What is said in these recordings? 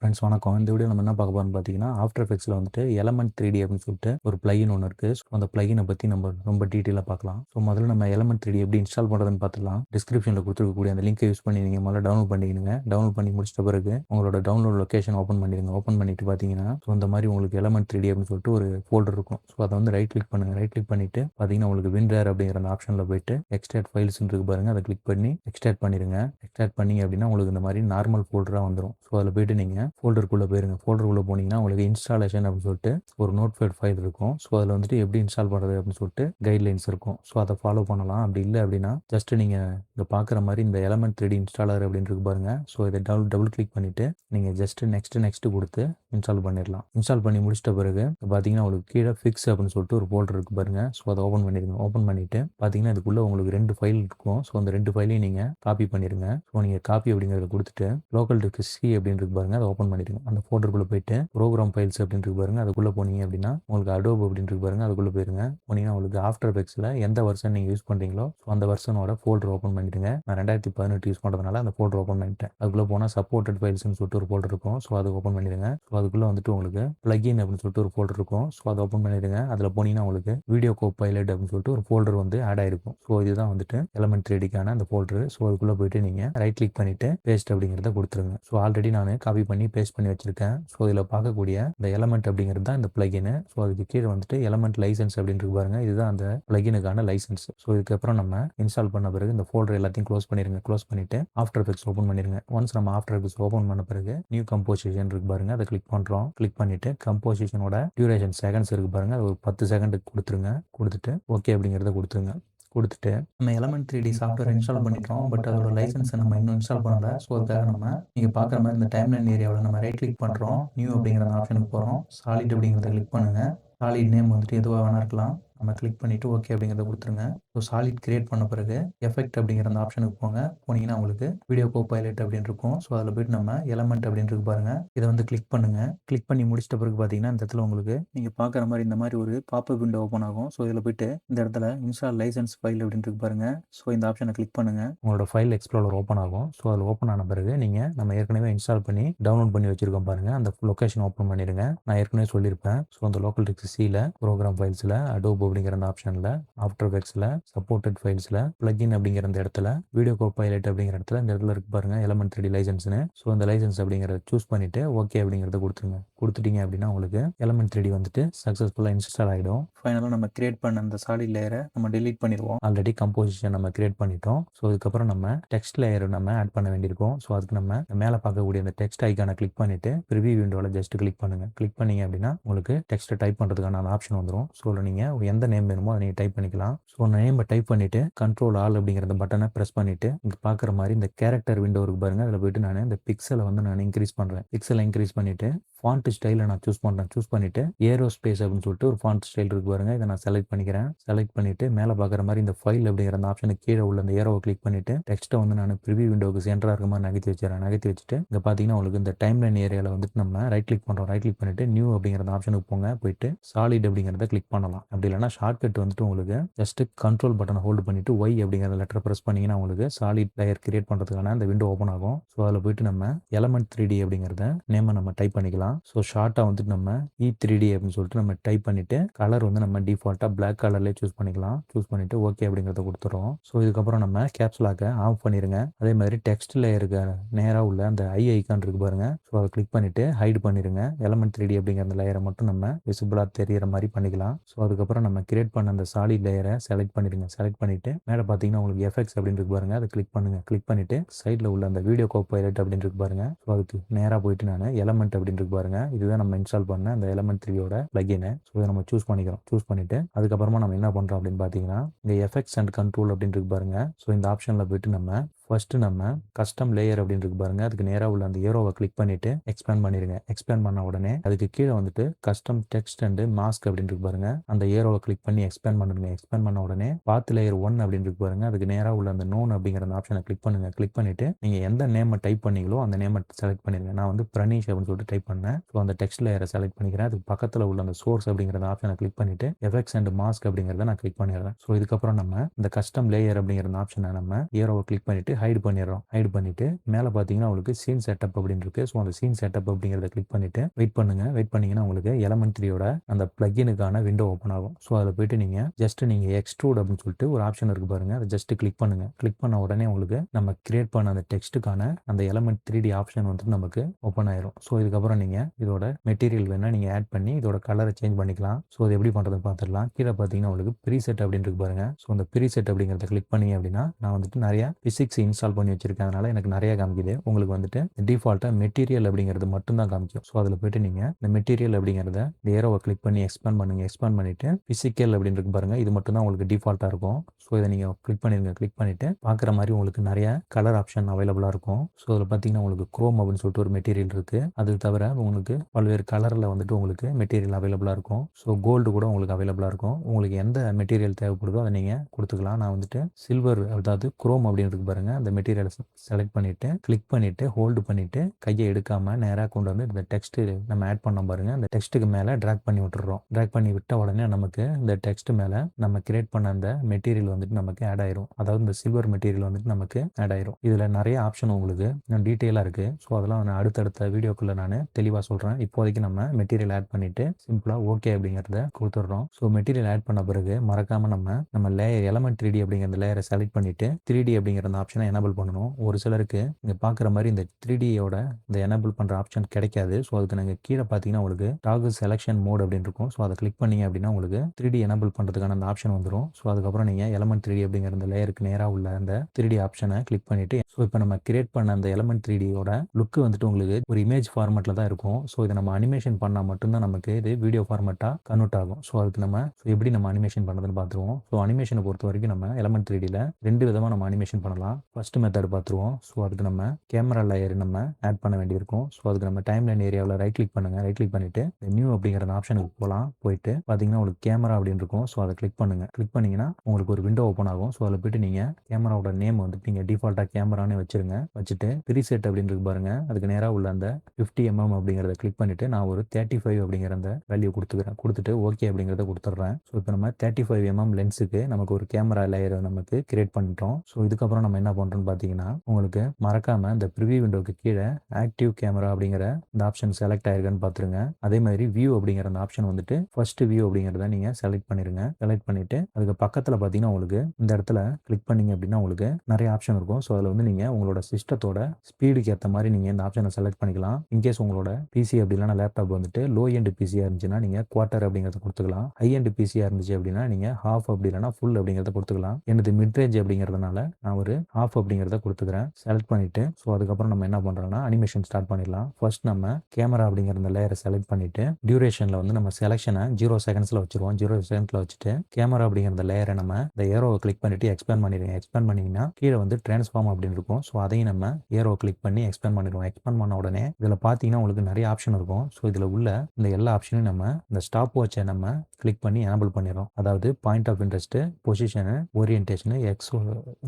Friends வணக்கம். இந்த video நம்ம என்ன பார்க்க போறோம்னு பார்த்தீங்கன்னா ஆஃப்டர் எஃபெக்ட்ஸில் வந்துட்டு எலமெண்ட் த்ரீ டி அப்படின்னு சொல்லிட்டு ஒரு பிளகின் ஒன்று இருக்குது ஸோ அந்த பிளகினை பற்றி நம்ம ரொம்ப டீட்டெயிலாக பார்க்கலாம். ஸோ முதல்ல நம்ம எலமெண்ட் த்ரீ டி எப்படி இன்ஸ்டால் பண்ணுறதுன்னு பார்த்துக்கலாம் டிஸ்கிரிப்ஷனில் கொடுத்துருக்கக்கூடிய அந்த லிங்க் யூஸ் பண்ணி நீங்கள் முதல்ல டவுன்லோட் பண்ணிக்கணுங்க டவுன்லோட் பண்ணி முடிச்சிட்ட பிறகு உங்களோட டவுன்லோட் லொக்கேஷன் ஓப்பன் பண்ணிடுங்க. ஓப்பன் பண்ணிட்டு பார்த்தீங்கன்னா ஸோ இந்த மாதிரி உங்களுக்கு எலமெண்ட் த்ரீ டி அப்படின்னு சொல்லிட்டு ஒரு ஃபோல்டர் இருக்கும். ஸோ அதை வந்து ரைட் கிளிக் பண்ணுங்கள் ரைட் கிளிக் பண்ணிட்டு பார்த்தீங்கன்னா உங்களுக்கு வின்ரேர் அப்படிங்கிற அந்த ஆப்ஷனில் போயிட்டு எக்ஸ்ட்ராட் ஃபைல்ஸ் இருக்கு பாருங்க. அதை கிளிக் பண்ணி எக்ஸ்ட்ராட் பண்ணிடுங்க. எக்ஸ்ட்ராட் பண்ணி அப்படின்னா உங்களுக்கு இந்த மாதிரி நார்மல் ஃபோல்டராக வந்துடும் ஸோ அதில் போயிட்டு நீங்கள் ஃபோல்டருக்குள்ளே போயிருங்க. ஃபோல்டருக்குள்ளே போனீங்கன்னா உங்களுக்கு இன்ஸ்டாலேஷன் அப்படின்னு சொல்லிட்டு ஒரு நோட்பேட் ஃபைல் இருக்கும். ஸோ அதில் வந்துட்டு எப்படி இன்ஸ்டால் பண்ணுறது அப்படின்னு சொல்லிட்டு கைட்லைன்ஸ் இருக்கும். ஸோ அதை ஃபாலோ பண்ணலாம். அப்படி இல்லை அப்படின்னா ஜஸ்ட் நீங்கள் இங்கே பார்க்குற மாதிரி இந்த எலமெண்ட் த்ரீ இன்ஸ்டாலர் அப்படின்னு இருக்கு பாருங்க. ஸோ இதை டபுள் டபுள் கிளிக் பண்ணிவிட்டு நீங்கள் ஜஸ்ட் நெக்ஸ்ட் நெக்ஸ்ட் கொடுத்து இன்ஸ்டால் பண்ணிடலாம். இன்ஸ்டால் பண்ணி முடிச்சிட்ட பிறகு பார்த்தீங்கன்னா உங்களுக்கு கீழே ஃபிக்ஸ் அப்படின்னு சொல்லிட்டு ஒரு ஃபோல்டர் இருக்கு பாருங்க. ஸோ அதை ஓப்பன் பண்ணிடுங்க. ஓப்பன் பண்ணிவிட்டு பார்த்தீங்கன்னா இதுக்குள்ளே உங்களுக்கு ரெண்டு ஃபைல் இருக்கும். ஸோ அந்த ரெண்டு ஃபைலையும் நீங்கள் காப்பி பண்ணிடுங்க. ஸோ நீங்கள் காப்பி அப்படிங்கிறத கொடுத்துட்டு லோக்கல் டிஸ்க் சி அப்படின்னு இருக்கு பாருங்க. அதை ஓப்பன் பண்ணிடுங்க அந்த ஃபோல்டருக்குள்ளே போயிட்டு ப்ரோக்ராம் ஃபைல்ஸ் அப்படின்னு இருக்கு பாருங்க. அதுக்குள்ளே போனீங்க அப்படின்னா உங்களுக்கு அடோப் அப்படின்னு பாருங்க. அதுக்குள்ளே போயிருங்க. போனீங்கன்னா உங்களுக்கு ஆஃப்டர் எஃபெக்ட்ஸில் எந்த வருஷன் நீங்கள் யூஸ் பண்ணுறீங்களோ ஸோ அந்த வருஷனோட ஃபோல்டர் ஓப்பன் பண்ணிடுங்க. நான் ரெண்டாயிரத்தி பதினெட்டு யூஸ் பண்ணுறதுனால அந்த ஃபோல்டர் ஓப்பன் பண்ணிட்டேன். அதுக்குள்ளே போனால் சப்போர்ட்டட் ஃபைல்ஸ்னு சொல்லிட்டு ஒரு ஃபோல்டர் இருக்கும். ஸோ அது ஓப்பன் பண்ணிடுங்க. ஸோ அதுக்குள்ளே வந்துட்டு உங்களுக்கு பிளகின் அப்படின்னு சொல்லிட்டு ஒரு ஃபோல்டர் இருக்கும். ஸோ அதை ஓப்பன் பண்ணிடுங்க. அதில் போனீங்கன்னா உங்களுக்கு வீடியோ கோ பைலட் அப்படின்னு சொல்லிட்டு ஒரு ஃபோல்டர் வந்து ஆட் ஆயிருக்கும். ஸோ இதுதான் வந்துட்டு எலமெண்ட் த்ரீடிக்கான அந்த ஃபோல்டர் ஸோ அதுக்குள்ளே போயிட்டு நீங்கள் ரைட் கிளிக் பண்ணிட்டு பேஸ்ட் அப்படிங்கிறத கொடுத்துருங்க. ஸோ ஆல்ரெடி நான் காப்பி பண்ணி பேஸ்ட் பண்ணி வச்சிருக்கேன். ஸோ இதில் பார்க்கக்கூடிய இந்த எலமெண்ட் அப்படிங்கிறது தான் இந்த பிளகின் ஸோ அதுக்கு கீழே வந்துட்டு எலமெண்ட் லைசன்ஸ் அப்படின்னு பாருங்க. இதுதான் அந்த பிளகினுக்கான லைசன்ஸ் ஸோ இதுக்கப்புறம் நம்ம இன்ஸ்டால் பண்ண பிறகு இந்த ஃபோல்டர் எல்லாத்தையும் க்ளோஸ் பண்ணிருங்க. க்ளோஸ் பண்ணிட்டு ஆஃப்டர் எஃபெக்ட்ஸ் ஓப்பன் பண்ணிருங்க. ஒன்ஸ் நம்ம ஆஃப்டர் எஃபெக்ட்ஸ் ஓப்பன் பண்ண பிறகு நியூ கம்போசிஷன் இருக்கு பாருங்க. அதை கிளிக் பண்ணுறோம் கிளிக் பண்ணிட்டு கம்போசிஷனோட டியூரேஷன் செகண்ட்ஸ் இருக்கு பாருங்க. ஒரு பத்து செகண்டுக்கு கொடுத்துருங்க. கொடுத்துட்டு ஓகே அப்படிங்கிறத கொடுத்துருங்க. கொடுத்துட்டு நம்ம Element three D software install பண்ணிட்டோம் பட் அதோட லைசன்ஸை நம்ம இன்னும் இன்ஸ்டால் பண்ணல. ஸோ அதுக்காக நம்ம நீங்கள் பார்க்குற மாதிரி இந்த டைம்லைன் ஏரியாவில் நம்ம ரைட் கிளிக் பண்ணுறோம் நியூ அப்படிங்கிற ஆப்ஷனுக்கு போகிறோம் சாலிட் அப்படிங்கிறத கிளிக் பண்ணுங்கள் சாலிட் நேம் வந்துட்டு எதுவாக வேணா இருக்கலாம். நம்ம கிளிக் பண்ணிவிட்டு ஓகே அப்படிங்கிறத கொடுத்துருங்க. ஸோ சாலிட் கிரியேட் பண்ண பிறகு எஃபெக்ட் அப்படிங்கிற அந்த ஆப்ஷனுக்கு போங்க. போனீங்கன்னா உங்களுக்கு வீடியோ கோ பைலட் அப்படின்னு இருக்கும். ஸோ அதில் போயிட்டு நம்ம எலமெண்ட் அப்படின்னு இருக்கு பாருங்க. இதை வந்து கிளிக் பண்ணுங்க. கிளிக் பண்ணி முடிச்சிட்ட பிறகு பார்த்தீங்கன்னா இந்த இடத்துல உங்களுக்கு நீங்கள் பார்க்குற மாதிரி இந்த மாதிரி ஒரு பாப்பப் விண்டோ ஓப்பன் ஆகும். ஸோ இதில் போயிட்டு இந்த இடத்துல இன்ஸ்டால் லைசன்ஸ் ஃபைல் அப்படின்னு இருக்கு பாருங்க. ஸோ இந்த ஆப்ஷனை கிளிக் பண்ணுங்க. உங்களோட ஃபைல் எக்ஸ்ப்ளோரர் ஓப்பன் ஆகும். ஸோ அதில் ஓப்பன் ஆன பிறகு நீங்கள் நம்ம ஏற்கனவே இன்ஸ்டால் பண்ணி டவுன்லோட் பண்ணி வச்சிருக்கோம் பாருங்க. அந்த லொக்கேஷன் ஓப்பன் பண்ணிடுங்க. நான் ஏற்கனவே சொல்லியிருப்பேன். ஸோ அந்த லோக்கல் டிஸ்க் சியில் ப்ரோக்ராம் ஃபைல்ஸில் அடோப் அப்படிங்கிற அந்த ஆப்ஷனில் ஆஃப்டர் எஃபெக்ட்ஸில் சப்போர்ட்டட் ஃபைல்ஸில் பிளகின் அப்படிங்கிற அந்த இடத்துல வீடியோ கோ பைலட் அப்படிங்கிற இடத்துல இந்த இடத்துல இருக்கு பாருங்க எலமெண்ட் த்ரீ லைசன்ஸ்னு ஸோ அந்த லைசன்ஸ் அப்படிங்கிறத சூஸ் பண்ணிட்டு ஓகே அப்படிங்கிறத கொடுத்துருங்க. கொடுத்துட்டீங்க அப்படின்னா உங்களுக்கு எலமெண்ட் த்ரீ வந்துட்டு சக்ஸஸ்ஃபுல்லாக இன்ஸ்டால் ஆகிடும் ஃபைனலாக நம்ம கிரியேட் பண்ண அந்த சாலிட் லேயரை நம்ம delete பண்ணிடுவோம். ஆல்ரெடி கம்போசிஷன் நம்ம கிரியேட் பண்ணிட்டோம். ஸோ அதுக்கப்புறம் நம்ம டெக்ஸ்ட் லேயர் நம்ம ஆட் பண்ண வேண்டியிருக்கும். ஸோ அதுக்கு நம்ம மேலே பார்க்கக்கூடிய அந்த டெக்ஸ்ட் ஐக்கானை கிளிக் பண்ணிட்டு ப்ரிவியூ விண்டோவில் ஜஸ்ட் கிளிக் பண்ணுங்க. கிளிக் பண்ணீங்க அப்படின்னா உங்களுக்கு டெக்ஸ்ட் டைப் பண்ணுறதுக்கான ஆப்ஷன் வந்துடும் ஸோ நீங்கள் எந்த நேம் வேணுமோ அதை நீங்கள் டைப் பண்ணிக்கலாம். ஸோ நேமை டைப் பண்ணிவிட்டு கண்ட்ரோல் ஆல் அப்படிங்கிற அந்த பட்டனை ப்ரெஸ் பண்ணிவிட்டு இங்கே பார்க்குற மாதிரி இந்த கேரக்டர் விண்டோ இருக்கு பாருங்கள் அதில் போயிட்டு நான் இந்த பிக்சலை வந்து நான் இன்க்ரீஸ் பண்ணுறேன் பிக்சலை இன்க்ரீஸ் பண்ணிவிட்டு ஃபாண்ட் ஸ்டைலை நான் சூஸ் பண்ணுறேன் சூஸ் பண்ணிவிட்டு ஏரோ ஸ்பேஸ் அப்படின்னு சொல்லிட்டு ஒரு ஃபாண்ட் ஸ்டைல் இருக்கு பாருங்க. இதை நான் செலக்ட் பண்ணிக்கிறேன். செலக்ட் பண்ணிட்டு மேலே பார்க்குற மாதிரி இந்த ஃபைல் அப்படிங்கிற அந்த ஆப்ஷனுக்கு கீழே உள்ள அந்த ஏரோவை கிளிக் பண்ணிவிட்டு டெக்ஸ்ட்டை வந்து நான் ப்ரிவியூ விண்டோவுக்கு சென்டராக இருக்க மாதிரி நகர்த்தி வச்சுறேன் நகர்த்தி வச்சுட்டு இங்கே பார்த்தீங்கன்னா உங்களுக்கு இந்த டைம் லைன் ஏரியாவில் வந்துட்டு நம்ம ரைட் கிளிக் பண்ணுறோம் ரைட் கிளிக் பண்ணிட்டு நியூ அப்படிங்கிற ஆப்ஷனுக்கு போங்க. போயிட்டு சாலிட் அப்படிங்கிறத கிளிக் பண்ணலாம். அப்படி இல்லைனா ஷார்ட்கட் வந்துட்டு உங்களுக்கு ஜஸ்ட் கண்ட்ரோல் பட்டனை ஹோல்டு பண்ணிவிட்டு ஒய் அப்படிங்கிற லெட்டர் ப்ரெஸ் பண்ணிங்கன்னா உங்களுக்கு சாலிட் டயர் கிரியேட் பண்ணுறதுக்கான அந்த விண்டோ ஓப்பன் ஆகும். ஸோ அதில் போயிட்டு நம்ம எலமெண்ட் த்ரீ டி அப்படிங்கிறத நேமை நம்ம டைப் பண்ணிக்கலாம். ஸோ ஷார்ட்டாக வந்துட்டு நம்ம இ த்ரீ டி அப்படின்னு சொல்லிட்டு நம்ம டைப் பண்ணிட்டு கலர் வந்து நம்ம டிஃபால்ட்டாக பிளாக் கலர்லேயே சூஸ் பண்ணிக்கலாம். சூஸ் பண்ணிட்டு ஓகே அப்படிங்கிறத கொடுத்துறோம். ஸோ இதுக்கப்புறம் நம்ம கேப்ஸ்லாக்கை ஆஃப் பண்ணிடுங்க அதே மாதிரி டெக்ஸ்ட் லேயருக்கு நேராக உள்ள அந்த ஐ ஐக்கான் இருக்கு பாருங்க. ஸோ அதை கிளிக் பண்ணிட்டு ஹைட் பண்ணிடுங்க எலமெண்ட் த்ரீ டி அப்படிங்கிற அந்த லேயரை மட்டும் நம்ம விசிபிளாக தெரியிற மாதிரி பண்ணிக்கலாம். ஸோ அதுக்கப்புறம் நம்ம கிரியேட் பண்ண அந்த சாலிட் லேயரை செலக்ட் பண்ணிடுங்க செலக்ட் பண்ணிட்டு மேலே பார்த்தீங்கன்னா உங்களுக்கு எஃபெக்ட்ஸ் அப்படின்னு இருக்கு பாருங்க. அதை கிளிக் பண்ணுங்கள் கிளிக் பண்ணிட்டு சைடில் உள்ள அந்த வீடியோ கோ அப்படின்னு இருக்கு பாருங்க. ஸோ அதுக்கு நேராக போயிட்டு நான் எலமெண்ட் அப்படின்னு இருக்கு பாருங்க. இதுதான் நம்ம இன்ஸ்டால் பண்ண அந்த எலமெண்ட் த்ரீயோட பிளகினை ஸோ இதை நம்ம சூஸ் பண்ணிக்கிறோம். சூஸ் பண்ணிட்டு அதுக்கப்புறமா நம்ம என்ன பண்ணுறோம் அப்படின்னு பார்த்தீங்கன்னா இந்த எஃபெக்ட்ஸ் அண்ட் கண்ட்ரோல் அப்படின்னு இருக்கு பாருங்க. ஸோ இந்த ஆப்ஷனில் போயிட்டு நம்ம ஃபர்ஸ்ட் நம்ம கஸ்டம் லேயர் அப்படின்னு இருக்கு பாருங்க. அதுக்கு நேராக உள்ள அந்த ஏரோவை கிளிக் பண்ணிட்டு எக்ஸ்பேண்ட் பண்ணிருங்க. எக்ஸ்பேண்ட் பண்ண உடனே அதுக்கு கீழே வந்துட்டு கஸ்டம் டெக்ஸ்ட் அண்ட் மாஸ்க் அப்படின்னு இருக்கு பாருங்க. அந்த ஏரோவை கிளிக் பண்ணி எக்ஸ்பேண்ட் பண்ணுங்க. எக்ஸ்பேண்ட் பண்ண உடனே பாத் லேயர் ஒன் அப்படின்னு இருக்கு பாருங்க. அதுக்கு நேராக உள்ள அந்த நோன் அப்படிங்கிற அந்த ஆப்ஷனை கிளிக் பண்ணுங்க. கிளிக் பண்ணிட்டு நீங்க எந்த நேமை டைப் பண்ணீங்களோ அந்த நேமை செலக்ட் பண்ணிருங்க. நான் வந்து பிரணீஷ் அப்படின்னு சொல்லிட்டு டைப் பண்ணேன். ஸோ அந்த டெக்ஸ்ட் லேயரை செலக்ட் பண்ணிக்கிறேன். அதுக்கு பக்கத்தில் உள்ள அந்த சோர்ஸ் அப்படிங்கிற ஆப்ஷனை கிளிக் பண்ணிட்டு எஃபெக்ட்ஸ் அண்ட் மாஸ்க் அப்படிங்கிறத நான் கிளிக் பண்ணிடுறேன். ஸோ இதுக்கப்புறம் நம்ம இந்த கஸ்டம் லேயர் அப்படிங்கிற ஆப்ஷனை நம்ம ஏரோவை கிளிக் பண்ணிட்டு ஹைட் பண்ணிடுறோம். ஹைட் பண்ணிவிட்டு மேலே பார்த்தீங்கன்னா உங்களுக்கு சீன் செட்டப் அப்படின்னு இருக்குது ஸோ அந்த சீன் செட்டப் அப்படிங்கிறத கிளிக் பண்ணிவிட்டு வெயிட் பண்ணுங்கள் வெயிட் பண்ணிங்கன்னா உங்களுக்கு எலமெண்ட்ரியோட அந்த பிளக்இனுக்கான விண்டோ ஓப்பன் ஆகும். ஸோ அதில் போயிட்டு நீங்கள் ஜஸ்ட் நீங்கள் எக்ஸ்ட்ரூட் அப்படின்னு சொல்லிட்டு ஒரு ஆப்ஷன் இருக்குது பாருங்கள் அதை ஜஸ்ட் கிளிக் பண்ணுங்கள் கிளிக் பண்ண உடனே உங்களுக்கு நம்ம கிரியேட் பண்ண அந்த டெக்ஸ்ட்டுக்கான அந்த எலமெண்ட் த்ரீ டி ஆப்ஷன் வந்து நமக்கு ஓப்பன் ஆயிரும். ஸோ இதுக்கப்புறம் நீங்கள் இதோட மெட்டீரியல் வேணால் நீங்கள் ஆட் பண்ணி இதோட கலரை சேஞ்ச் பண்ணிக்கலாம். ஸோ அது எப்படி பண்ணுறதுன்னு பார்த்துடலாம். கீழே பார்த்தீங்கன்னா உங்களுக்கு ப்ரீசெட் அப்படின்னு இருக்கு பாருங்க. ஸோ அந்த ப்ரீசெட் அப்படிங்கிறத கிளிக் பண்ணி அப்படின்னா நான் வந்துட்டு நிறைய பிசிக்ஸ் இன்ஸ்டால் பண்ணி வச்சிருக்கேன் எனக்கு நிறைய காமிக்குது. உங்களுக்கு வந்துட்டு டிஃபால்ட்டாக மெட்டீரியல் அப்படிங்கிறது மட்டும்தான் காமிக்கும். ஸோ அதில் போயிட்டு நீங்கள் இந்த மெட்டீரியல் அப்படிங்கிறத இந்த ஏரோவை கிளிக் பண்ணி எக்ஸ்பேண்ட் பண்ணுங்க. எக்ஸ்பேண்ட் பண்ணிட்டு ஃபிசிக்கல் அப்படின்னு இருக்கு பாருங்க. இது மட்டும் தான் உங்களுக்கு டிஃபால்ட்டாக இருக்கும். ஸோ இதை நீங்கள் கிளிக் பண்ணிருங்க. கிளிக் பண்ணிட்டு பார்க்குற மாதிரி உங்களுக்கு நிறைய கலர் ஆப்ஷன் அவைலபிளாக இருக்கும். ஸோ அதில் பார்த்தீங்கன்னா உங்களுக்கு குரோம் அப்படின்னு சொல்லிட்டு ஒரு மெட்டீரியல் இருக்குது அது தவிர உங்களுக்கு பல்வேறு கலரில் வந்துட்டு உங்களுக்கு மெட்டீரியல் அவைலபிளாக இருக்கும். ஸோ கோல்டு கூட உங்களுக்கு அவைலபிளாக இருக்கும். உங்களுக்கு எந்த மெட்டீரியல் தேவைப்படுதோ அதை நீங்கள் கொடுத்துக்கலாம். நான் வந்துட்டு சில்வர் அதாவது குரோம் அப்படின்னு இருக்கு பாருங்க. அந்த மெட்டீரியலை செலக்ட் பண்ணிவிட்டு கிளிக் பண்ணிவிட்டு ஹோல்டு பண்ணிவிட்டு கையை எடுக்காமல் நேராக கொண்டு வந்து இந்த டெக்ஸ்ட்டு நம்ம ஆட் பண்ண பாருங்க. அந்த டெக்ஸ்ட்டுக்கு மேலே ட்ராக் பண்ணி விட்டுறோம். ட்ராக் பண்ணி விட்ட உடனே நமக்கு இந்த டெக்ஸ்ட் மேலே நம்ம கிரியேட் பண்ண அந்த மெட்டீரியல் வந்துட்டு நமக்கு ஆட் ஆயிரும். அதாவது இந்த சில்வர் மெட்டீரியல் வந்துட்டு நமக்கு ஆட் ஆயிரும். இதில் நிறைய ஆப்ஷன் உங்களுக்கு டீட்டெயிலாக இருக்குது ஸோ அதெல்லாம் நான் அடுத்தடுத்த வீடியோக்குள்ளே நான் தெளிவாக சொல்கிறேன் இப்போதைக்கு நம்ம மெட்டீரியல் ஆட் பண்ணிவிட்டு சிம்பிளாக ஓகே அப்படிங்கிறத கொடுத்துட்றோம். ஸோ மெட்டீரியல் ஆட் பண்ண பிறகு மறக்காமல் நம்ம நம்ம லேயர் எலமெண்ட் த்ரீ டி அப்படிங்கிற லேயரை செலக்ட் பண்ணிவிட்டு த்ரீ டி அப்படிங்கிற அந்த ஆப்ஷனை எனபிள் பண்ணணும். ஒரு சிலருக்கு இங்கே பார்க்குற மாதிரி இந்த த்ரீ டியோட இந்த எனபிள் பண்ணுற ஆப்ஷன் கிடைக்காது. ஸோ அதுக்கு நாங்கள் கீழே பார்த்தீங்கன்னா உங்களுக்கு டாகு செலெக்ஷன் மோட் அப்படின்னு இருக்கும். ஸோ அதை கிளிக் பண்ணீங்க அப்படின்னா உங்களுக்கு த்ரீ டி எனபிள் பண்ணுறதுக்கான அந்த ஆப்ஷன் வந்துடும் ஸோ அதுக்கப்புறம் நீங்கள் எலமெண்ட் த்ரீ டி அப்படிங்கிற அந்த லேயருக்கு நேராக உள்ள அந்த த்ரீ டி ஆப்ஷனை கிளிக் பண்ணிவிட்டு ஸோ இப்போ நம்ம கிரியேட் பண்ண அந்த எலமெண்ட் த்ரீ டியோட லுக்கு வந்துட்டு உங்களுக்கு ஒரு இமேஜ் ஃபார்மெட்டில் தான் இருக்கும். ஸோ இதை நம்ம அனிமேஷன் பண்ணால் மட்டும்தான் நமக்கு இது வீடியோ ஃபார்மெட்டாக கன்வெர்ட் ஆகும். ஸோ அதுக்கு நம்ம ஸோ எப்படி நம்ம அனிமேஷன் பண்ணுறதுன்னு பார்த்துருவோம் ஸோ அனிமேஷனை பொறுத்த வரைக்கும் நம்ம எலமெண்ட் த்ரீ டியில் ரெண்டு விதமாக நம்ம அனிமேஷன் பண்ணலாம். ஃபஸ்ட்டு மெத்தட் பார்த்துருவோம். ஸோ அதுக்கு நம்ம கேமரா லேயர் நம்ம ஆட் பண்ண வேண்டியிருக்கும். ஸோ அதுக்கு நம்ம டைம் லைன் ஏரியாவில் ரைட் கிளிக் பண்ணுங்கள் ரைட் கிளிக் பண்ணிவிட்டு நியூ அப்படிங்கிற ஆப்ஷனுக்கு போகலாம் போயிட்டு பார்த்தீங்கன்னா உங்களுக்கு கேமரா அப்படின்னு இருக்கும். ஸோ அதை கிளிக் பண்ணுங்கள் கிளிக் பண்ணிங்கன்னா உங்களுக்கு ஒரு விண்டோ ஓப்பன் ஆகும். ஸோ அதில் போயிட்டு நீங்கள் கேமராவோட நேம் வந்துட்டு நீங்கள் டிஃபால்ட்டாக கேமரானே வச்சுருங்க. வச்சுட்டு ப்ரீசெட் அப்படின்னு இருக்கு பாருங்க. அதுக்கு நேராக உள்ள அந்த ஃபிஃப்டி எம்எம் mm அப்படிங்கிறத கிளிக் பண்ணிட்டு நான் ஒரு தேர்ட்டி ஃபைவ் அப்படிங்கிற அந்த வேல்யூ கொடுத்துக்கிறேன். கொடுத்துட்டு ஓகே அப்படிங்கிறத கொடுத்துட்றேன். ஸோ இப்போ நம்ம தேர்ட்டி ஃபைவ் எம்எம் லென்ஸுக்கு நமக்கு ஒரு கேமரா லேயர் நமக்கு கிரியேட் பண்ணிட்டோம். ஸோ இதுக்கப்புறம் நம்ம என்ன பண்ணுறோன்னு பார்த்தீங்கன்னா உங்களுக்கு மறக்காம இந்த ப்ரிவியூ விண்டோக்கு கீழே ஆக்டிவ் கேமரா அப்படிங்கிற இந்த ஆப்ஷன் செலக்ட் ஆயிருக்குன்னு பார்த்துருங்க. அதே மாதிரி வியூ அப்படிங்கிற அந்த ஆப்ஷன் வந்துட்டு ஃபர்ஸ்ட் வியூ அப்படிங்கிறத நீங்கள் செலக்ட் பண்ணிருங்க. செலக்ட் பண்ணிட்டு அதுக்கு பக்கத்தில் பார்த்தீங்கன்னா உங்களுக்கு இந்த இடத்துல கிளிக் பண்ணீங்க அப்படின்னா உங்களுக்கு நிறைய ஆப்ஷன் இருக்கும். ஸோ அதில் வந்து நீங்கள் உங்களோட சிஸ்டத்தோட ஸ்பீடுக்கு ஏற்ற மாதிரி நீங்கள் இந்த ஆப்ஷனை செலக்ட் பண்ணிக்கலாம். இன்கேஸ் உங்களோட பிசி அப்படி இல்லைனா லேப்டாப் வந்துட்டு லோ எண்ட் பிசியாக இருந்துச்சுன்னா நீங்கள் குவார்ட்டர் அப்படிங்கிறத கொடுத்துக்கலாம். ஹை எண்ட் பிசியாக இருந்துச்சு அப்படின்னா நீங்கள் ஹாஃப் அப்படி இல்லைனா ஃபுல் அப்படிங்கிறத கொடுத்துக்கலாம். எனது மிட்ரேஞ்ச் அப்படிங்கிறதுனால நான் ஒரு ஹாஃப் அப்படிங்கிறத கொடுத்துக்கிறேன். செலக்ட் பண்ணிட்டு ஸோ அதுக்கப்புறம் நம்ம என்ன பண்ணுறோம்னா அனிமேஷன் ஸ்டார்ட் பண்ணிடலாம். ஃபர்ஸ்ட் நம்ம கேமரா அப்படிங்கிற அந்த லேயரை செலக்ட் பண்ணிட்டு டியூரேஷனில் வந்து நம்ம செலெக்ஷனை ஜீரோ செகண்ட்ஸில் வச்சிருவோம். ஜீரோ செகண்ட்ஸில் வச்சுட்டு கேமரா அப்படிங்கிற லேயரை நம்ம இந்த ஏரோவை கிளிக் பண்ணிட்டு எக்ஸ்பேண்ட் பண்ணிடுங்க. எக்ஸ்பேண்ட் பண்ணிங்கன்னா கீழே வந்து டிரான்ஸ்ஃபார்ம் அப்படின்னு இருக்கும். ஸோ அதையும் நம்ம ஏரோ கிளிக் பண்ணி எக்ஸ்பேண்ட் பண்ணிடுவோம். எக்ஸ்பேண்ட் பண்ண உடனே இதில் பார்த்தீங்கன்னா உங்களுக்கு நிறைய ஆப்ஷன் இருக்கும். ஸோ இதில் உள்ள இந்த எல்லா ஆப்ஷனும் நம்ம இந்த ஸ்டாப் வாட்சை நம்ம கிளிக் பண்ணி எனபிள் பண்ணிடுறோம். அதாவது point of interest position orientation X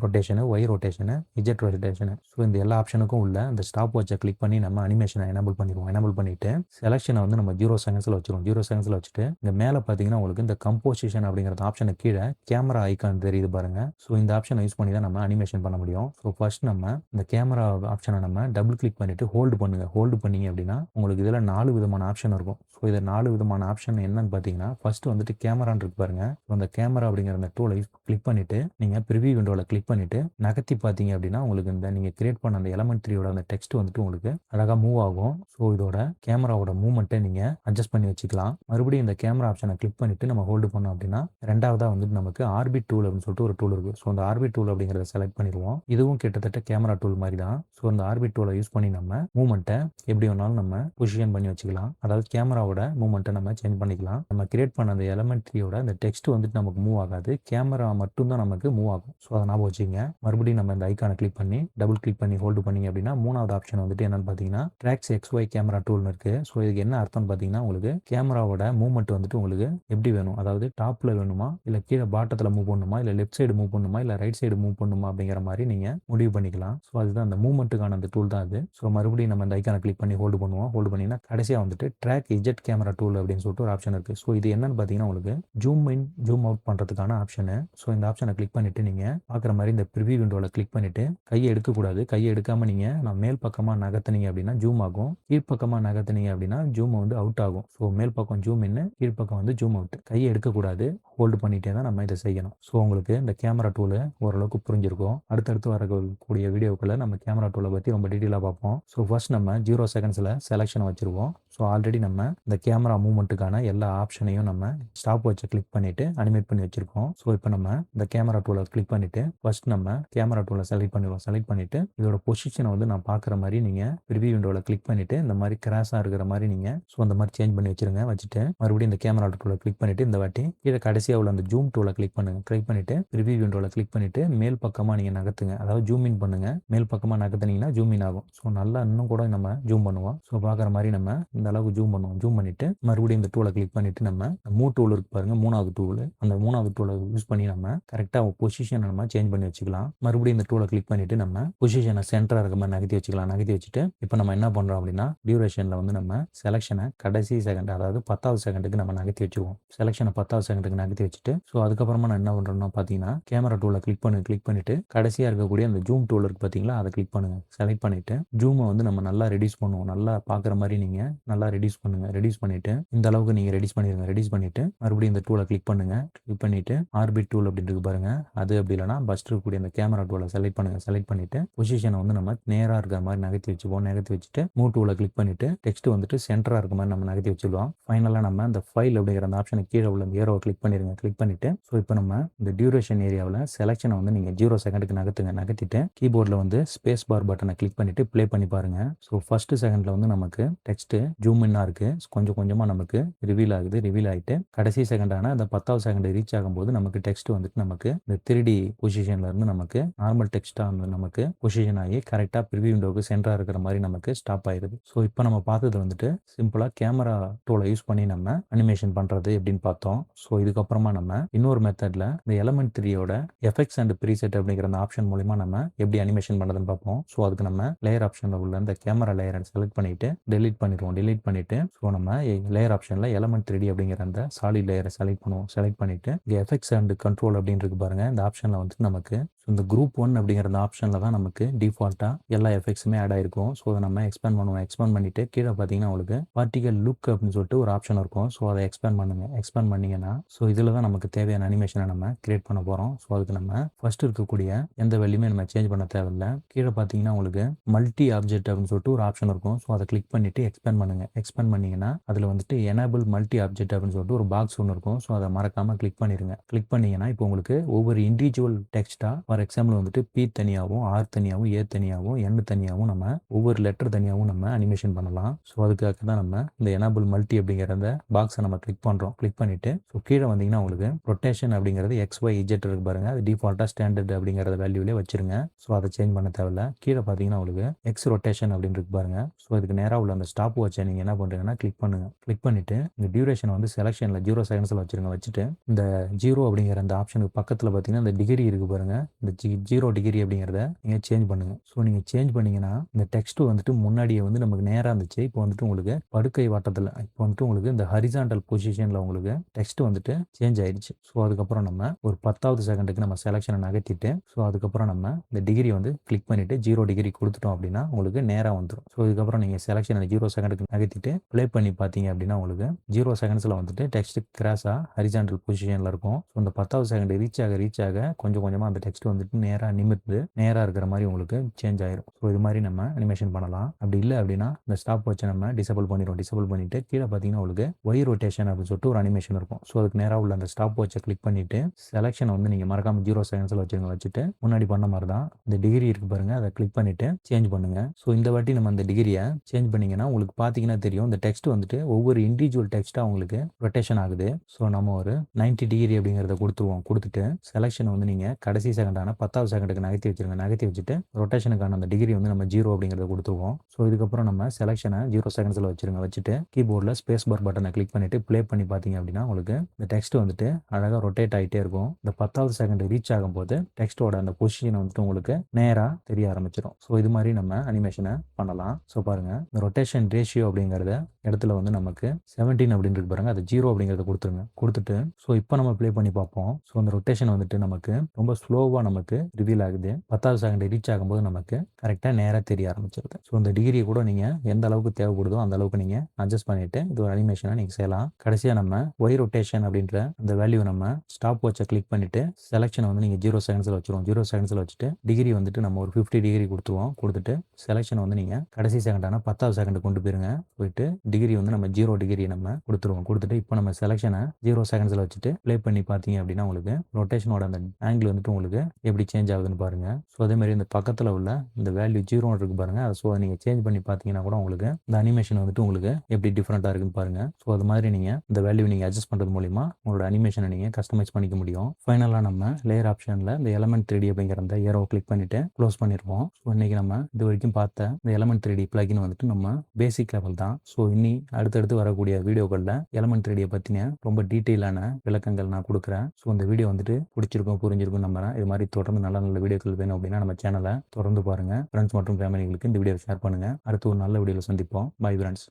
rotation Y rotation Z rotation so இந்த எல்லா ஆப்ஷனுக்கும் உள்ள இந்த ஸ்டாப் வாட்சை கிளிக் பண்ணி நம்ம அனிமேஷனை எனபிள் பண்ணிடுவோம். எனபிள் பண்ணிட்டு செலெக்ஷனை வந்து நம்ம ஜீரோ செகண்ட்ஸில் வச்சிருவோம். ஜீரோ செகண்ட்ஸில் வச்சுட்டு இங்கே மேலே பார்த்தீங்கன்னா உங்களுக்கு இந்த கம்போசிஷன் அப்படிங்கிற ஆப்ஷனுக்கு கீழே கேமரா ஐக்கான் தெரியுது பாருங்க. ஸோ இந்த ஆப்ஷனை யூஸ் பண்ணி தான் நம்ம அனிமேஷன் பண்ண முடியும். ஸோ ஃபர்ஸ்ட் நம்ம இந்த கேமரா ஆப்ஷனை நம்ம டபுள் கிளிக் பண்ணிட்டு ஹோல்டு பண்ணுங்க. ஹோல்டு பண்ணீங்க அப்படின்னா உங்களுக்கு இதில் நாலு விதமான ஆப்ஷன் இருக்கும். ஸோ இதில் நாலு விதமான ஆப்ஷன் என்னன்னு பார்த்தீங்கன்னா ஃபர்ஸ்ட் வந்துட்டு கேமரான்னு இருக்கு பாருங்க. அந்த கேமரா அப்படிங்கிற அந்த டூலை கிளிக் பண்ணிட்டு நீங்கள் ப்ரிவியூ விண்டோவில் கிளிக் பண்ணிட்டு நகர்த்தி பார்த்தீங்க அப்படின்னா உங்களுக்கு இந்த நீங்கள் கிரியேட் பண்ண அந்த எலமெண்ட்ரியோட அந்த டெக்ஸ்ட் வந்துட்டு உங்களுக்கு அழகாக மூவ் ஆகும். ஸோ இதோட கேமராவோட மூவ்மெண்ட்டை நீங்கள் அட்ஜஸ்ட் பண்ணி வச்சுக்கலாம். மறுபடியும் இந்த கேமரா ஆப்ஷனை கிளிக் பண்ணிட்டு நம்ம ஹோல்டு பண்ணோம் அப்படின்னா ரெண்டாவதாக வந்துட்டு நமக்கு ஆர்பிட் டூல் அப்படின்னு சொல்லிட்டு ஒரு டூல் இருக்குது ஸோ அந்த ஆர்பிட் டூல் அப்படிங்கிறத செலக்ட் பண்ணிடுவோம். இதுவும் கிட்டத்தட்ட கேமரா டூல் மாதிரி தான் ஸோ அந்த ஆர்பிட் டூலை யூஸ் பண்ணி நம்ம மூவ்மெண்ட்டை எப்படி வேணாலும் நம்ம பொசிஷன் பண்ணி வச்சுக்கலாம். அதாவது கேமராவோட மூவ்மெண்ட்டை நம்ம சேஞ்ச் பண்ணிக்கலாம். நம்ம கிரியேட் பண்ண அந்த எலமெண்ட்ரியோட அந்த டெக்ஸ்ட் வந்துட்டு நமக்கு மூவ் ஆகாது. கேமரா மட்டும் தான் நமக்கு மூவ் ஆகும். ஸோ அதை ஞாபகம் வச்சுங்க மறுபடியும் நம்ம இந்த ஐக்கானை கிளிக் பண்ணி டபுள் கிளிக் பண்ணி ஹோல்டு பண்ணீங்க அப்படின்னா மூணாவது ஆப்ஷன் வந்துட்டு என்னன்னு பார்த்தீங்கன்னா ட்ராக்ஸ் எக்ஸ் ஒய் கேமரா டூல்னு இருக்கு. ஸோ இதுக்கு என்ன அர்த்தம்னு பார்த்தீங்கன்னா உங்களுக்கு கேமராவோட மூவ்மெண்ட் வந்துட்டு உங்களுக்கு எப்படி வேணும்? அதாவது டாப்ல வேணுமா? இல்லை கீழே பாட்டத்தில் மூவ் பண்ணுமா? இல்லை லெஃப்ட் சைடு மூவ் பண்ணணுமா இல்லை ரைட் சைடு மூவ் பண்ணுமா? அப்படிங்கிற மாதிரி நீங்கள் முடிவு பண்ணிக்கலாம். ஸோ அதுதான் அந்த மூவ்மெண்ட்டுக்கான அந்த டூல் தான் அது. ஸோ மறுபடியும் நம்ம இந்த ஐக்கானை கிளிக் பண்ணி ஹோல்டு பண்ணுவோம். ஹோல்டு பண்ணிங்கன்னா கடைசியாக வந்துட்டு ட்ராக் இஜெட் கேமரா டூல் அப்படின்னு சொல்லிட்டு ஒரு ஆப்ஷன் இருக்குது ஸோ இது என்னன்னு பார்த்தீங்கன்னா உங்களுக்கு ஜூம் இன் ஜூம் அவுட் பண்ணுறதுக்கான ஆப்ஷனு ஸோ இந்த ஆப்ஷனை கிளிக் பண்ணிட்டு நீங்கள் பார்க்குற மாதிரி இந்த ப்ரிவியூ விண்டோவில் கிளிக் பண்ணிவிட்டு கையை எடுக்கக்கூடாது. கையை எடுக்காமல் நீங்கள் நான் மேல் பக்கமாக நகர்த்தினீங்க அப்படின்னா ஜூம் ஆகும். கீழ்ப்பக்கமாக நகர்த்தினீங்க அப்படின்னா ஜூம் வந்து அவுட் ஆகும். ஸோ மேல் பக்கம் ஜூம் இன்னு கீழ்ப்பக்கம் வந்து ஜூம் அவுட் கையை எடுக்கக்கூடாது. ஹோல்டு பண்ணிட்டே தான் நம்ம இதை செய்யணும். ஸோ உங்களுக்கு இந்த கேமரா டூலு ஓரளவுக்கு புரிஞ்சிருக்கும். அடுத்தடுத்து வரக்கூடிய வீடியோக்களை நம்ம கேமரா டூலை பற்றி ரொம்ப டீட்டெயிலாக பார்ப்போம். ஸோ ஃபர்ஸ்ட் நம்ம ஜீரோ செகண்ட்ஸில் செலெக்ஷன் வச்சுருவோம். ஸோ ஆல்ரெடி நம்ம இந்த கேமரா மூவ்மெண்ட்டுக்கான எல்லா ஆப்ஷனையும் நம்ம ஸ்டாப் வச்சு கிளிக் பண்ணிவிட்டு அனிமேட் பண்ணி வச்சுருக்கோம். ஸோ இப்போ நம்ம இந்த கேமரா டூலை கிளிக் பண்ணிவிட்டு ஃபர்ஸ்ட் நம்ம கேமரா டூலை செலக்ட் பண்ணிடுவோம் செலக்ட் பண்ணிவிட்டு இதோட பொசிஷனை வந்து நான் பார்க்குற மாதிரி நீங்கள் ரிவ்யூ விண்டோவில் கிளிக் பண்ணிவிட்டு இந்த மாதிரி கிராஸாக இருக்கிற மாதிரி நீங்கள் ஸோ அந்த மாதிரி சேஞ்ச் பண்ணி வச்சிருங்க. வச்சுட்டு மறுபடியும் இந்த கேமரா டூலை கிளிக் பண்ணிவிட்டு இந்த வாட்டி இதை கடைசி உள்ள அந்த ஜூம் டூலை கிளிக் பண்ணுங்கள் கிளிக் பண்ணிவிட்டு ரிவ்யூ விண்டோவில் கிளிக் பண்ணிவிட்டு மேல் பக்கமாக நீங்கள் நகர்த்துங்க. அதாவது ஜூம் இன் பண்ணுங்கள் மேல் பக்கமாக நகர்த்துனீங்கன்னா ஜூம் இன் ஆகும். ஸோ நல்லா இன்னும் கூட நம்ம ஜூம் பண்ணுவோம். ஸோ பார்க்குற மாதிரி நம்ம இந்த அளவுக்கு ஜூம் பண்ணுவோம். ஜூம் பண்ணிவிட்டு மறுபடியும் இந்த டூலை கிளிக் பண்ணிவிட்டு நம்ம மூ டூல் இருக்கு பாருங்க மூணாவது டூல் அந்த மூணாவது டூலை யூஸ் பண்ணி நம்ம கரெக்டாக பொசிஷனை நம்ம சேஞ்ச் பண்ணி வச்சுக்கலாம். மறுபடியும் இந்த டூலை கிளிக் பண்ணிவிட்டு நம்ம பொசிஷனை சென்டராக இருக்க மாதிரி நகர்த்தி வச்சுக்கலாம். நகர்த்தி வச்சுட்டு இப்போ நம்ம என்ன பண்ணுறோம் அப்படின்னா டியூரேஷனில் வந்து நம்ம செலெக்ஷனை கடைசி செகண்ட் அதாவது பத்தாவது செகண்டுக்கு நம்ம நகர்த்தி வச்சுருவோம். செலெக்ஷனை பத்தாவது செகண்டுக்கு நகர்த்தி வச்சுட்டு ஸோ அதுக்கப்புறமா நான் என்ன பண்ணுறேன்னா பார்த்தீங்கன்னா கேமரா டூலை கிளிக் பண்ணி கிளிக் பண்ணிவிட்டு கடைசியாக இருக்கக்கூடிய அந்த ஜூம் டூல் இருக்கு பார்த்தீங்களா அதை கிளிக் பண்ணுங்கள் செலக்ட் பண்ணிவிட்டு ஜூமை வந்து நம்ம நல்லா ரெடியூஸ் பண்ணுவோம். நல்லா பார்க்குற மாதிரி நீங்கள் நல்லா ரெடியூஸ் பண்ணுங்கள் ரெடியூஸ் பண்ணிவிட்டு இந்த அளவுக்கு நீங்கள் ரெடியூஸ் பண்ணிடுங்க ரெடியூஸ் பண்ணிவிட்டு மறுபடியும் இந்த டூலை கிளிக் பண்ணுங்கள் கிளிக் பண்ணிவிட்டு ஆர்பிட் டூல் அப்படின்றது பாருங்கள் பாருங்க. அது அப்படி இல்லைனா பஸ்ட் இருக்கக்கூடிய அந்த கேமரா டூலை செலக்ட் பண்ணுங்கள் செலக்ட் பண்ணிவிட்டு பொசிஷனை வந்து நம்ம நேராக இருக்கிற மாதிரி நகர்த்தி வச்சுப்போம். நகர்த்தி வச்சுட்டு மூ டூலை கிளிக் பண்ணிவிட்டு டெக்ஸ்ட் வந்துட்டு சென்டராக இருக்க மாதிரி நம்ம நகர்த்தி வச்சுருவோம் ஃபைனலாக நம்ம அந்த ஃபைல் அப்படிங்கிற அந்த ஆப்ஷனை கீழே உள்ள ஏரோவை கிளிக் பண்ணிடுங்க கிளிக் பண்ணிவிட்டு ஸோ இப்போ நம்ம இந்த டியூரேஷன் ஏரியாவில் செலெக்ஷனை வந்து நீங்கள் ஜீரோ செகண்டுக்கு நகர்த்துங்க நகர்த்திட்டு கீபோர்டில் வந்து ஸ்பேஸ் பார் பட்டனை கிளிக் பண்ணிவிட்டு ப்ளே பண்ணி பாருங்கள் ஸோ ஃபஸ்ட்டு செகண்டில் வந்து நமக்கு டெக்ஸ்ட்டு ஜூம் இன்னாக இருக்குது கொஞ்சம் கொஞ்சமாக நமக்கு ரிவீல் ஆகுது ரிவீல் ஆகிட்டு கடைசி செகண்டான அந்த பத்தாவது செகண்ட் ரீச் ஆகும்போது நமக்கு டெக்ஸ்ட் வந்துட்டு நமக்கு இந்த த்ரீ டி பொசிஷன்ல இருந்து நமக்கு நார்மல் டெக்ஸ்ட்டாக வந்து நமக்கு பொசிஷன் ஆகி கரெக்டாக ப்ரிவியூ விண்டோவுக்கு சென்டராக இருக்கிற மாதிரி நமக்கு ஸ்டாப் ஆயிடுது ஸோ இப்போ நம்ம பார்த்தது வந்துட்டு சிம்பிளாக கேமரா டூலை யூஸ் பண்ணி நம்ம அனிமேஷன் பண்ணுறது எப்படின்னு பார்த்தோம். ஸோ இதுக்கப்புறம் அப்புறமா நம்ம இன்னொரு மெத்தடில் இந்த எலமெண்ட் த்ரீயோட எஃபெக்ட்ஸ் அண்ட் ப்ரீசெட் அப்படிங்கிற அந்த ஆப்ஷன் மூலிமா நம்ம எப்படி அனிமேஷன் பண்ணுறதுன்னு பார்ப்போம். ஸோ அதுக்கு நம்ம லேயர் ஆப்ஷனில் உள்ள இந்த கேமரா லேயரை செலக்ட் பண்ணிட்டு டெலீட் பண்ணிடுவோம். டெலீட் பண்ணிட்டு ஸோ நம்ம லேயர் ஆப்ஷனில் எலமெண்ட் த்ரீ அப்படிங்கிற அந்த சாலிட் லேயரை செலக்ட் பண்ணுவோம். செலக்ட் பண்ணிட்டு இங்கே எஃபெக்ட்ஸ் அண்ட் கண்ட்ரோல் அப்படின்னு இருக்கு பாருங்க. இந்த ஆப்ஷனில் வந்து நமக்கு இந்த குரூப் ஒன் அப்படிங்கிற அந்த ஆப்ஷனில் தான் நமக்கு டிஃபால்ட்டாக எல்லா எஃபெக்ட்ஸுமே ஆட் ஆயிருக்கும். ஸோ அதை நம்ம எக்ஸ்பேண்ட் பண்ணுவோம். எக்ஸ்பேண்ட் பண்ணிட்டு கீழே பார்த்தீங்கன்னா உங்களுக்கு பார்ட்டிகல் லுக் அப்படின்னு சொல்லிட்டு ஒரு ஆப்ஷன் இருக்கும். ஸோ அதை எக்ஸ்பேண்ட் பண்ணுங்க. எக்ஸ்பேண்ட் பண்ணீங்கன்னா ஸோ இதில் தான் நமக்கு தேவையான அனிமேஷனை நம்ம கிரியேட் பண்ண போகிறோம் ஸோ அதுக்கு நம்ம ஃபர்ஸ்ட் இருக்கக்கூடிய எந்த வேல்யூமே நம்ம சேஞ்ச் பண்ண தேவையில்ல. கீழே பார்த்தீங்கன்னா உங்களுக்கு மல்டி ஆப்ஜெக்ட் அப்படின்னு சொல்லிட்டு ஒரு ஆப்ஷன் இருக்கும். ஸோ அதை கிளிக் பண்ணிட்டு எக்ஸ்பேண்ட் பண்ணுங்க. எக்ஸ்பேண்ட் பண்ணீங்கன்னா அதில் வந்துட்டு எனேபிள் மல்டி ஆப்ஜெக்ட் அப்படின்னு சொல்லிட்டு ஒரு பாக்ஸ் ஒன்று இருக்கும். ஸோ அதை மறக்காமல் கிளிக் பண்ணிடுங்க கிளிக் பண்ணீங்கன்னா இப்போ உங்களுக்கு ஒவ்வொரு இண்டிவிஜுவல் டெக்ஸ்ட்டாக ஃபார் எக்ஸாம்பிள் வந்துட்டு பி தனியாகவும் ஆர் தனியாகவும் ஏ தனியாகவும் என் தனியாகவும் நம்ம ஒவ்வொரு லெட்டர் தனியாகவும் நம்ம அனிமேஷன் பண்ணலாம். ஸோ அதுக்காக தான் நம்ம இந்த எனாபிள் மல்டி அப்படிங்கிற அந்த பாக்ஸை நம்ம கிளிக் பண்ணுறோம் கிளிக் பண்ணிவிட்டு ஸோ கீழே வந்தீங்கன்னா உங்களுக்கு ரொட்டேஷன் அப்படிங்கிறது எக்ஸ் ஒய் இஜெட் இருக்கு பாருங்க. அது டிஃபால்ட்டாக ஸ்டாண்டர்ட் அப்படிங்கிறத வேல்யூலே வச்சிருங்க. ஸோ அதை சேஞ்ச் பண்ண தேவையில்ல. கீழே பார்த்தீங்கன்னா உங்களுக்கு எக்ஸ் ரொட்டேஷன் அப்படின்னு இருக்கு பாருங்க. ஸோ இதுக்கு நேராக உள்ள அந்த ஸ்டாப் வச்சை நீங்கள் என்ன பண்ணுறீங்கன்னா கிளிக் பண்ணுங்க. கிளிக் பண்ணிவிட்டு இந்த டியூரேஷன் வந்து செலெக்ஷனில் ஜீரோ செகண்ட்ஸில் வச்சிருங்க. வச்சுட்டு இந்த ஜீரோ அப்படிங்கிற அந்த ஆப்ஷனுக்கு பக்கத்தில் பார்த்தீங்கன்னா இந்த டிகிரி இருக்கு பாருங்க. இந்த ஜீரோ டிகிரி அப்படிங்கிறத நீங்கள் சேஞ்ச் பண்ணுங்க. ஸோ நீங்கள் சேஞ்ச் பண்ணீங்கன்னா இந்த டெக்ஸ்ட் வந்துட்டு முன்னாடியே வந்து நமக்கு நேராக இருந்துச்சு. இப்போ வந்துட்டு உங்களுக்கு படுக்கை வட்டத்தில் இப்போ வந்துட்டு உங்களுக்கு இந்த ஹரிசாண்டல் பொசிஷனில் உங்களுக்கு டெக்ஸ்ட் வந்துட்டு சேஞ்ச் ஆயிடுச்சு. ஸோ அதுக்கப்புறம் நம்ம ஒரு பத்தாவது செகண்டுக்கு நம்ம செலெக்ஷனை நகர்த்திட்டு ஸோ அதுக்கப்புறம் நம்ம இந்த டிகிரி வந்து கிளிக் பண்ணிட்டு ஜீரோ டிகிரி கொடுத்துட்டோம் அப்படின்னா உங்களுக்கு நேராக வந்துடும் ஸோ இதுக்கப்புறம் நீங்கள் செலெக்ஷனை ஜீரோ செகண்டுக்கு நகர்த்திட்டு ப்ளே பண்ணி பார்த்தீங்க அப்படின்னா உங்களுக்கு ஜீரோ செகண்ட்ஸில் வந்துட்டு டெக்ஸ்ட் கிராஸாக ஹரிசாண்டல் பொசிஷனில் இருக்கும். ஸோ இந்த பத்தாவது செகண்ட் ரீச் ஆக ரீச் ஆக கொஞ்சம் கொஞ்சமாக அந்த டெக்ஸ்ட் வந்துட்டு நேராக நிமிர்ந்து நேராக இருக்கிற மாதிரி உங்களுக்கு சேஞ்ச் ஆயிரும். ஸோ இது மாதிரி நம்ம அனிமேஷன் பண்ணலாம். அப்படி இல்லை அப்படின்னா இந்த ஸ்டாப் வச்சு நம்ம டிசபிள் பண்ணிடுவோம் டிசபிள் பண்ணிட்டு கீழே பார்த்தீங்கன்னா உங்களுக்கு ஒய் ரொட்டேஷன் அப்படின்னு சொல்லிட்டு ஒரு அனிமேஷன் இருக்கும். ஸோ அதுக்கு நேராக உள்ள அந்த ஸ்டாப் வச்சை கிளிக் பண்ணிட்டு செலெக்ஷன் வந்து நீங்கள் மறக்காம ஜீரோ செகண்ட்ஸில் வச்சுருங்க வச்சுட்டு முன்னாடி பண்ண மாதிரி தான். இந்த டிகிரி இருக்கு பாருங்க அதை கிளிக் பண்ணிட்டு சேஞ்ச் பண்ணுங்க. ஸோ இந்த வாட்டி நம்ம அந்த டிகிரியை சேஞ்ச் பண்ணீங்கன்னா உங்களுக்கு பார்த்தீங்கன்னா தெரியும். இந்த டெக்ஸ்ட் வந்துட்டு ஒவ்வொரு இண்டிவிஜுவல் டெக்ஸ்ட்டாக உங்களுக்கு ரொட்டேஷன் ஆகுது. ஸோ நம்ம ஒரு 90 டிகிரி அப்படிங்கிறத கொடுத்துருவோம். கொடுத்துட்டு செலெக்ஷன் வந்து நீங்கள் கடைசி செகண்ட் செகண்டான பத்தாவது செகண்டுக்கு நகர்த்தி வச்சிருங்க. நகர்த்தி வச்சுட்டு ரொட்டேஷனுக்கான அந்த டிகிரி வந்து நம்ம ஜீரோ அப்படிங்கிறத கொடுத்துருவோம். ஸோ இதுக்கப்புறம் நம்ம செலெக்ஷனை ஜீரோ செகண்ட்ஸில் வச்சுருங்க. வச்சுட்டு கீபோர்டில் ஸ்பேஸ் பார் பட்டனை கிளிக் பண்ணிட்டு ப்ளே பண்ணி பார்த்தீங்க அப்படின்னா உங்களுக்கு இந்த டெக்ஸ்ட் வந்துட்டு அழகாக ரொட்டேட் ஆகிட்டே இருக்கும். இந்த பத்தாவது செகண்ட் ரீச் ஆகும்போது டெக்ஸ்ட்டோட அந்த பொசிஷனை வந்துட்டு உங்களுக்கு நேராக தெரிய ஆரம்பிச்சிடும் ஸோ இது மாதிரி நம்ம அனிமேஷனை பண்ணலாம். ஸோ பாருங்க. இந்த ரொட்டேஷன் ரேஷியோ அப்படிங்கிறத இடத்துல வந்து நமக்கு செவன்டீன் அப்படின்னு பாருங்கள் பாருங்க. அது ஜீரோ அப்படிங்கிறத கொடுத்துருங்க. கொடுத்துட்டு ஸோ இப்போ நம்ம ப்ளே பண்ணி பார்ப்போம். ஸோ அந்த ரொட்டேஷன் வந்துட்டு நமக்கு ரொம்ப ஸ்லோவாக நமக்கு ரிவீல் ஆகுது. பத்தாவது செகண்ட் ரீச் ஆகும்போது நமக்கு கரெக்டாக நேராக தெரிய ஆரம்பிச்சிருது. ஸோ இந்த டிகிரியை கூட நீங்கள் எந்த அளவுக்கு தேவைப்படுதோ அந்த அளவுக்கு நீங்கள் அட்ஜஸ்ட் பண்ணிவிட்டு இது ஒரு அனிமேஷனை நீங்கள் செய்யலாம். கடைசியாக நம்ம ஒய் ரொட்டேஷன் அப்படின்ற அந்த வேல்யூ நம்ம ஸ்டாப் வாட்சை கிளிக் பண்ணிவிட்டு செலெக்ஷனை வந்து நீங்கள் ஜீரோ செகண்ட்ஸில் வச்சுருவோம். ஜீரோ செகண்ட்ஸில் வச்சுட்டு டிகிரி வந்துட்டு நம்ம ஒரு ஃபிஃப்டி டிகிரி கொடுத்துருவோம். கொடுத்துட்டு செலெக்ஷன் வந்து நீங்கள் கடைசி செகண்டான பத்தாவது செகண்ட் கொண்டு போயிருங்க. போயிட்டு டிகிரி வந்து நம்ம ஜீரோ டிகிரி நம்ம கொடுத்துருவோம். கொடுத்துட்டு இப்போ நம்ம செலெக்ஷனை ஜீரோ செகண்ட்ஸில் வச்சுட்டு ப்ளே பண்ணி பார்த்தீங்க அப்படின்னா உங்களுக்கு ரொட்டேஷனோட அந்த ஆங்கிள் வந்துட்டு உங்களுக்கு எப்படி சேஞ்ச் ஆகுதுன்னு பாருங்கள் ஸோ அதே மாதிரி இந்த பக்கத்தில் உள்ள இந்த வேல்யூ ஜீரோ இருக்கு அதை ஸோ அதை நீங்கள் சேஞ்ச் பண்ணி பார்த்தீங்கன்னா கூட உங்களுக்கு இந்த அனிமேஷன் வந்துட்டு உங்களுக்கு எப்படி டிஃப்ரெண்ட்டாக இருக்குன்னு பாருங்கள் ஸோ அது மாதிரி நீங்கள் இந்த வேல்யூ நீங்கள் அட்ஜஸ்ட் பண்ணுறது மூலிமா உங்களோட அனிமேஷனை நீங்கள் கஸ்டமைஸ் பண்ணிக்க முடியும். ஃபைனலாக நம்ம லேயர் ஆப்ஷனில் இந்த எலமெண்ட் த்ரீ அப்படிங்கிற அந்த ஏரோ கிளிக் பண்ணிவிட்டு க்ளோஸ் பண்ணிருப்போம் ஸோ இன்றைக்கி நம்ம இது வரைக்கும் பார்த்த இந்த எலமெண்ட் த்ரீ டி பிளகின் வந்துட்டு நம்ம பேசிக் லெவல் தான். ஸோ இனி அடுத்தடுத்து வரக்கூடிய வீடியோக்களில் எலமெண்ட் த்ரீ பற்றின ரொம்ப டீட்டெயிலான விளக்கங்கள் நான் கொடுக்குறேன். ஸோ இந்த வீடியோ வந்துட்டு பிடிச்சிருக்கும் புரிஞ்சிருக்கும் நம்புறேன் இது மாதிரி தொடர்ந்து நல்ல நல்ல வீடியோக்கள் வேணும் அப்படின்னா நம்ம சேனலை தொடர்ந்து பாருங்க. ஃப்ரெண்ட்ஸ் மற்றும் ஃபேமிலிகளுக்கு இந்த வீடியோ ஷேர் பண்ணுங்க. அடுத்து ஒரு நல்ல வீடியோவில் சந்திப்போம். Bye friends